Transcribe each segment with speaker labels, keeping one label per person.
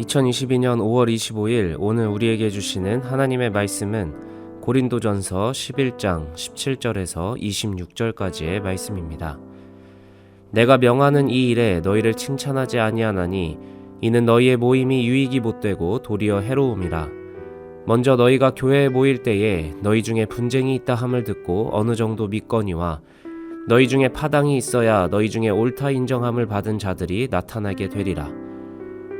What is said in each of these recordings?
Speaker 1: 2022년 5월 25일 오늘 우리에게 주시는 하나님의 말씀은 고린도전서 11장 17절에서 26절까지의 말씀입니다. 내가 명하는 이 일에 너희를 칭찬하지 아니하나니 이는 너희의 모임이 유익이 못되고 도리어 해로움이라. 먼저 너희가 교회에 모일 때에 너희 중에 분쟁이 있다 함을 듣고 어느 정도 믿거니와 너희 중에 파당이 있어야 너희 중에 옳다 인정함을 받은 자들이 나타나게 되리라.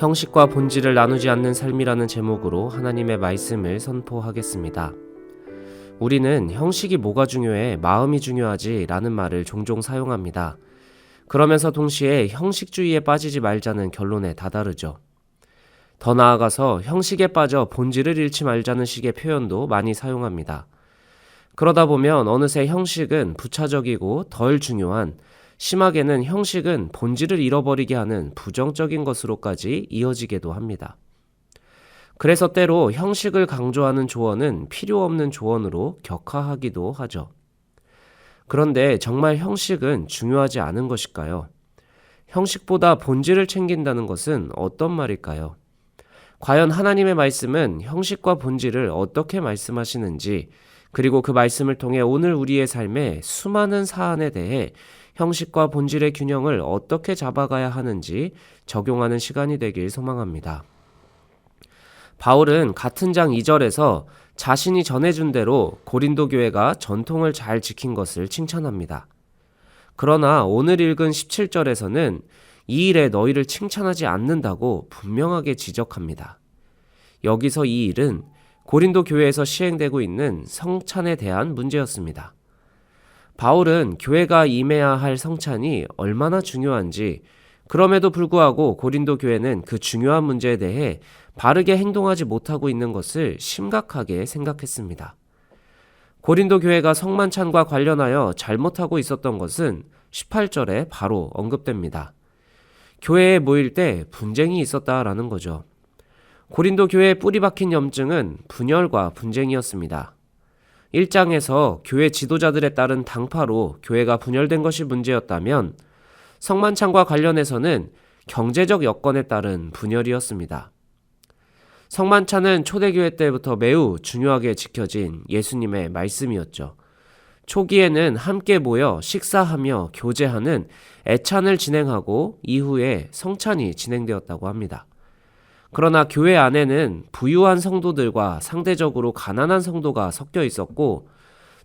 Speaker 1: 형식과 본질을 나누지 않는 삶이라는 제목으로 하나님의 말씀을 선포하겠습니다. 우리는 형식이 뭐가 중요해 마음이 중요하지 라는 말을 종종 사용합니다. 그러면서 동시에 형식주의에 빠지지 말자는 결론에 다다르죠. 더 나아가서 형식에 빠져 본질을 잃지 말자는 식의 표현도 많이 사용합니다. 그러다 보면 어느새 형식은 부차적이고 덜 중요한 심하게는 형식은 본질을 잃어버리게 하는 부정적인 것으로까지 이어지기도 합니다. 그래서 때로 형식을 강조하는 조언은 필요 없는 조언으로 격하하기도 하죠. 그런데 정말 형식은 중요하지 않은 것일까요? 형식보다 본질을 챙긴다는 것은 어떤 말일까요? 과연 하나님의 말씀은 형식과 본질을 어떻게 말씀하시는지, 그리고 그 말씀을 통해 오늘 우리의 삶의 수많은 사안에 대해 형식과 본질의 균형을 어떻게 잡아가야 하는지 적용하는 시간이 되길 소망합니다. 바울은 같은 장 2절에서 자신이 전해준 대로 고린도 교회가 전통을 잘 지킨 것을 칭찬합니다. 그러나 오늘 읽은 17절에서는 이 일에 너희를 칭찬하지 않는다고 분명하게 지적합니다. 여기서 이 일은 고린도 교회에서 시행되고 있는 성찬에 대한 문제였습니다. 바울은 교회가 임해야 할 성찬이 얼마나 중요한지 그럼에도 불구하고 고린도 교회는 그 중요한 문제에 대해 바르게 행동하지 못하고 있는 것을 심각하게 생각했습니다. 고린도 교회가 성만찬과 관련하여 잘못하고 있었던 것은 18절에 바로 언급됩니다. 교회에 모일 때 분쟁이 있었다라는 거죠. 고린도 교회에 뿌리 박힌 염증은 분열과 분쟁이었습니다. 1장에서 교회 지도자들에 따른 당파로 교회가 분열된 것이 문제였다면 성만찬과 관련해서는 경제적 여건에 따른 분열이었습니다. 성만찬은 초대교회 때부터 매우 중요하게 지켜진 예수님의 말씀이었죠. 초기에는 함께 모여 식사하며 교제하는 애찬을 진행하고 이후에 성찬이 진행되었다고 합니다. 그러나 교회 안에는 부유한 성도들과 상대적으로 가난한 성도가 섞여 있었고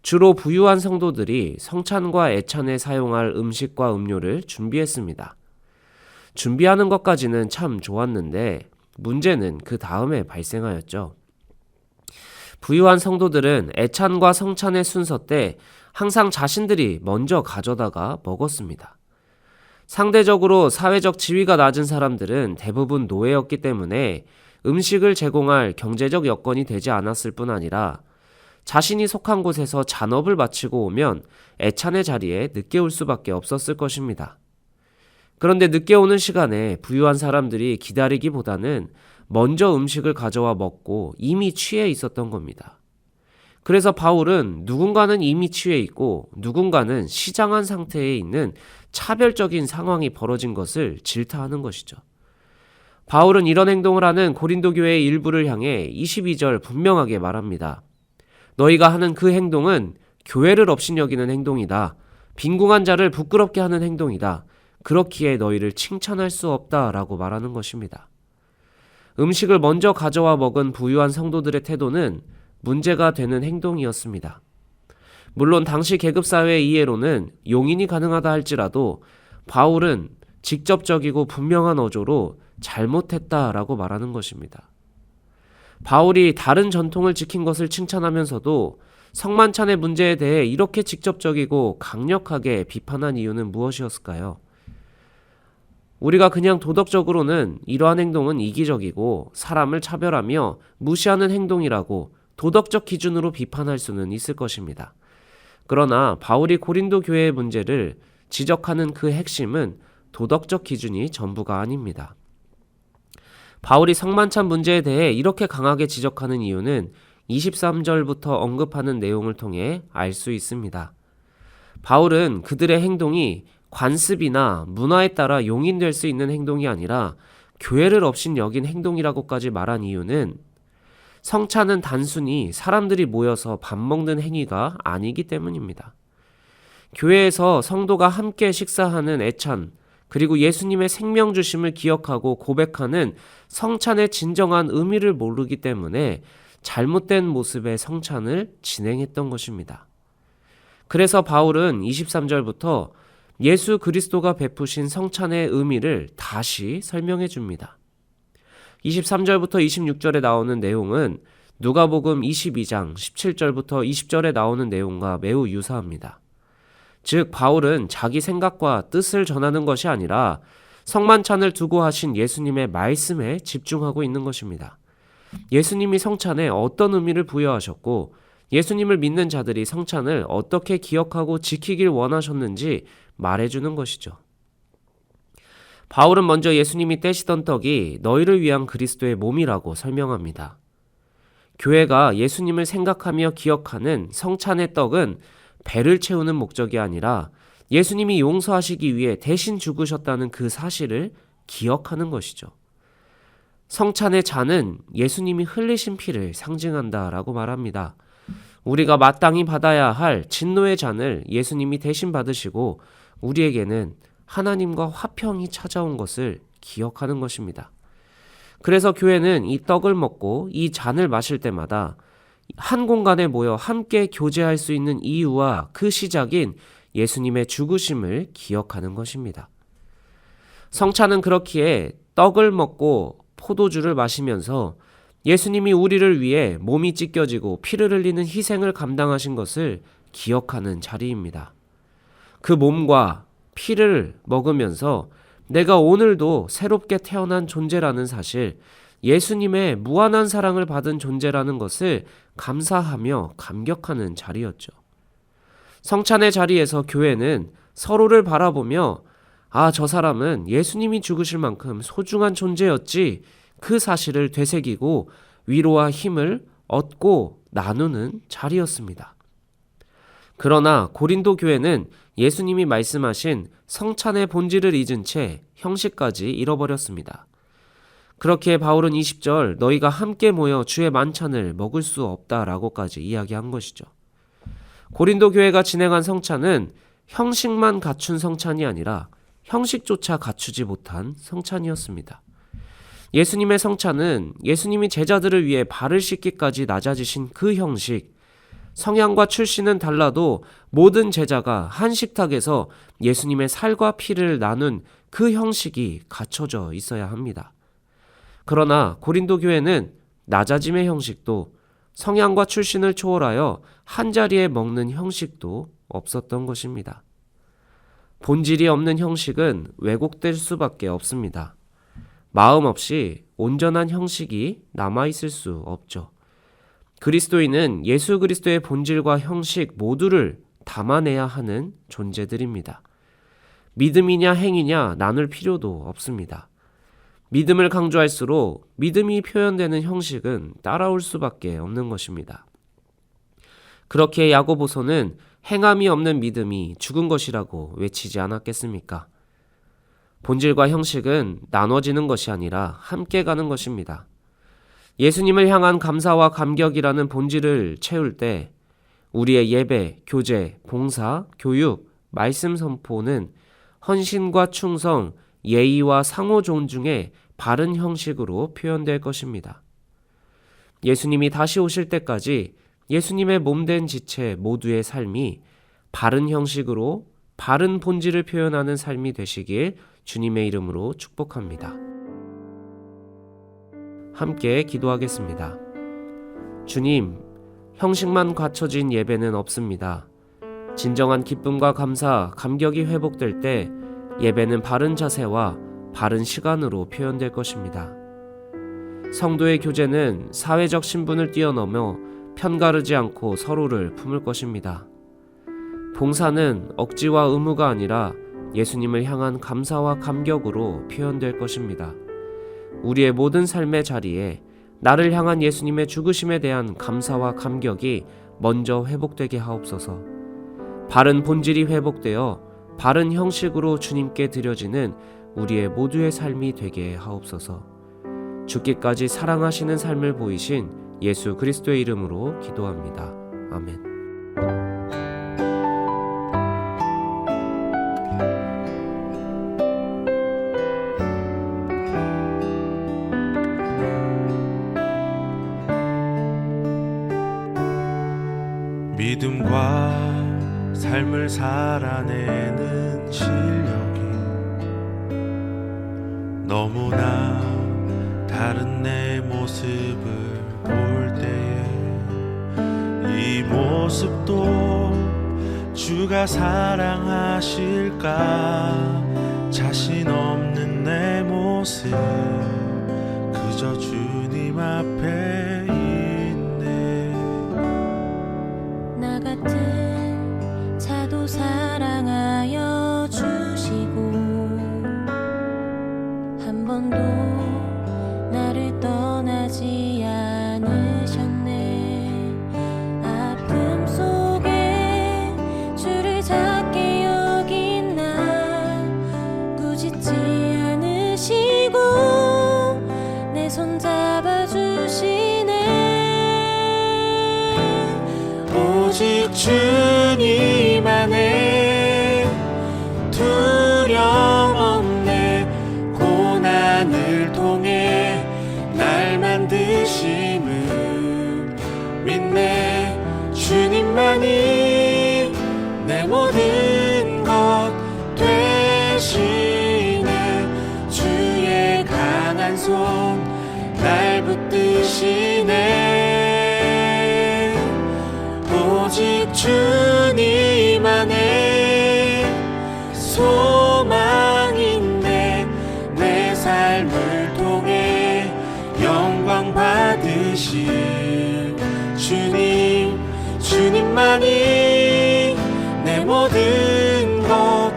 Speaker 1: 주로 부유한 성도들이 성찬과 애찬에 사용할 음식과 음료를 준비했습니다. 준비하는 것까지는 참 좋았는데 문제는 그 다음에 발생하였죠. 부유한 성도들은 애찬과 성찬의 순서 때 항상 자신들이 먼저 가져다가 먹었습니다. 상대적으로 사회적 지위가 낮은 사람들은 대부분 노예였기 때문에 음식을 제공할 경제적 여건이 되지 않았을 뿐 아니라 자신이 속한 곳에서 잔업을 마치고 오면 애찬의 자리에 늦게 올 수밖에 없었을 것입니다. 그런데 늦게 오는 시간에 부유한 사람들이 기다리기보다는 먼저 음식을 가져와 먹고 이미 취해 있었던 겁니다. 그래서 바울은 누군가는 이미 취해 있고 누군가는 시장한 상태에 있는 차별적인 상황이 벌어진 것을 질타하는 것이죠. 바울은 이런 행동을 하는 고린도 교회의 일부를 향해 22절 분명하게 말합니다. 너희가 하는 그 행동은 교회를 업신여기는 행동이다. 빈궁한 자를 부끄럽게 하는 행동이다. 그렇기에 너희를 칭찬할 수 없다 라고 말하는 것입니다. 음식을 먼저 가져와 먹은 부유한 성도들의 태도는 문제가 되는 행동이었습니다. 물론 당시 계급사회의 이해로는 용인이 가능하다 할지라도 바울은 직접적이고 분명한 어조로 잘못했다라고 말하는 것입니다. 바울이 다른 전통을 지킨 것을 칭찬하면서도 성만찬의 문제에 대해 이렇게 직접적이고 강력하게 비판한 이유는 무엇이었을까요? 우리가 그냥 도덕적으로는 이러한 행동은 이기적이고 사람을 차별하며 무시하는 행동이라고 도덕적 기준으로 비판할 수는 있을 것입니다. 그러나 바울이 고린도 교회의 문제를 지적하는 그 핵심은 도덕적 기준이 전부가 아닙니다. 바울이 성만찬 문제에 대해 이렇게 강하게 지적하는 이유는 23절부터 언급하는 내용을 통해 알 수 있습니다. 바울은 그들의 행동이 관습이나 문화에 따라 용인될 수 있는 행동이 아니라 교회를 없인 여긴 행동이라고까지 말한 이유는 성찬은 단순히 사람들이 모여서 밥 먹는 행위가 아니기 때문입니다. 교회에서 성도가 함께 식사하는 애찬, 그리고 예수님의 생명 주심을 기억하고 고백하는 성찬의 진정한 의미를 모르기 때문에 잘못된 모습의 성찬을 진행했던 것입니다. 그래서 바울은 23절부터 예수 그리스도가 베푸신 성찬의 의미를 다시 설명해 줍니다. 23절부터 26절에 나오는 내용은 누가복음 22장 17절부터 20절에 나오는 내용과 매우 유사합니다. 즉 바울은 자기 생각과 뜻을 전하는 것이 아니라 성만찬을 두고 하신 예수님의 말씀에 집중하고 있는 것입니다. 예수님이 성찬에 어떤 의미를 부여하셨고 예수님을 믿는 자들이 성찬을 어떻게 기억하고 지키길 원하셨는지 말해주는 것이죠. 바울은 먼저 예수님이 떼시던 떡이 너희를 위한 그리스도의 몸이라고 설명합니다. 교회가 예수님을 생각하며 기억하는 성찬의 떡은 배를 채우는 목적이 아니라 예수님이 용서하시기 위해 대신 죽으셨다는 그 사실을 기억하는 것이죠. 성찬의 잔은 예수님이 흘리신 피를 상징한다라고 말합니다. 우리가 마땅히 받아야 할 진노의 잔을 예수님이 대신 받으시고 우리에게는 하나님과 화평이 찾아온 것을 기억하는 것입니다. 그래서 교회는 이 떡을 먹고 이 잔을 마실 때마다 한 공간에 모여 함께 교제할 수 있는 이유와 그 시작인 예수님의 죽으심을 기억하는 것입니다. 성찬은 그렇기에 떡을 먹고 포도주를 마시면서 예수님이 우리를 위해 몸이 찢겨지고 피를 흘리는 희생을 감당하신 것을 기억하는 자리입니다. 그 몸과 피를 먹으면서 내가 오늘도 새롭게 태어난 존재라는 사실, 예수님의 무한한 사랑을 받은 존재라는 것을 감사하며 감격하는 자리였죠. 성찬의 자리에서 교회는 서로를 바라보며 아, 저 사람은 예수님이 죽으실 만큼 소중한 존재였지 그 사실을 되새기고 위로와 힘을 얻고 나누는 자리였습니다. 그러나 고린도 교회는 예수님이 말씀하신 성찬의 본질을 잊은 채 형식까지 잃어버렸습니다. 그렇게 바울은 20절 너희가 함께 모여 주의 만찬을 먹을 수 없다라고까지 이야기한 것이죠. 고린도 교회가 진행한 성찬은 형식만 갖춘 성찬이 아니라 형식조차 갖추지 못한 성찬이었습니다. 예수님의 성찬은 예수님이 제자들을 위해 발을 씻기까지 낮아지신 그 형식, 성향과 출신은 달라도 모든 제자가 한 식탁에서 예수님의 살과 피를 나눈 그 형식이 갖춰져 있어야 합니다. 그러나 고린도 교회는 낮아짐의 형식도 성향과 출신을 초월하여 한 자리에 먹는 형식도 없었던 것입니다. 본질이 없는 형식은 왜곡될 수밖에 없습니다. 마음 없이 온전한 형식이 남아있을 수 없죠. 그리스도인은 예수 그리스도의 본질과 형식 모두를 담아내야 하는 존재들입니다. 믿음이냐 행위냐 나눌 필요도 없습니다. 믿음을 강조할수록 믿음이 표현되는 형식은 따라올 수밖에 없는 것입니다. 그렇게 야고보서는 행함이 없는 믿음이 죽은 것이라고 외치지 않았겠습니까? 본질과 형식은 나눠지는 것이 아니라 함께 가는 것입니다. 예수님을 향한 감사와 감격이라는 본질을 채울 때 우리의 예배, 교제, 봉사, 교육, 말씀 선포는 헌신과 충성, 예의와 상호 존중의 바른 형식으로 표현될 것입니다. 예수님이 다시 오실 때까지 예수님의 몸된 지체 모두의 삶이 바른 형식으로 바른 본질을 표현하는 삶이 되시길 주님의 이름으로 축복합니다. 함께 기도하겠습니다. 주님, 형식만 갖춰진 예배는 없습니다. 진정한 기쁨과 감사, 감격이 회복될 때 예배는 바른 자세와 바른 시간으로 표현될 것입니다. 성도의 교제는 사회적 신분을 뛰어넘어 편가르지 않고 서로를 품을 것입니다. 봉사는 억지와 의무가 아니라 예수님을 향한 감사와 감격으로 표현될 것입니다. 우리의 모든 삶의 자리에 나를 향한 예수님의 죽으심에 대한 감사와 감격이 먼저 회복되게 하옵소서. 바른 본질이 회복되어 바른 형식으로 주님께 드려지는 우리의 모두의 삶이 되게 하옵소서. 죽기까지 사랑하시는 삶을 보이신 예수 그리스도의 이름으로 기도합니다. 아멘.
Speaker 2: 살아내는 실력이 너무나 다른 내 모습을 볼 때에 이 모습도 주가 사랑하실까? 자신 없는 내 모습 그저 주님 앞에 있네.
Speaker 3: 나 같은
Speaker 2: 만 주님만이 내 모든 것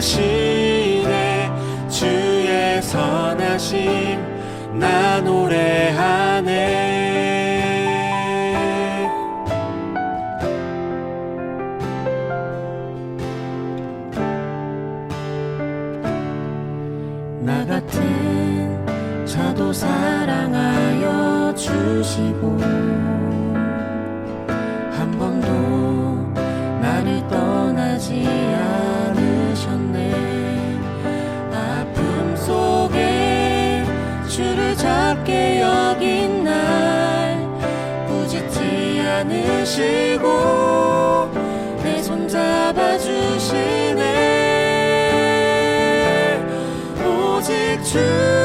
Speaker 2: 되시네. 주의 선하심 나 노래하네.
Speaker 3: 나 같은 자도 사랑하여 주시고 않으시고 내 손 잡아 주시네. 오직 주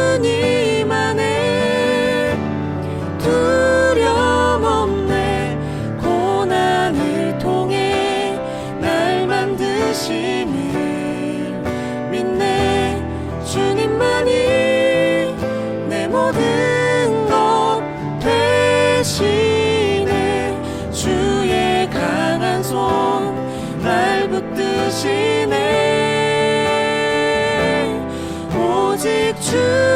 Speaker 3: true.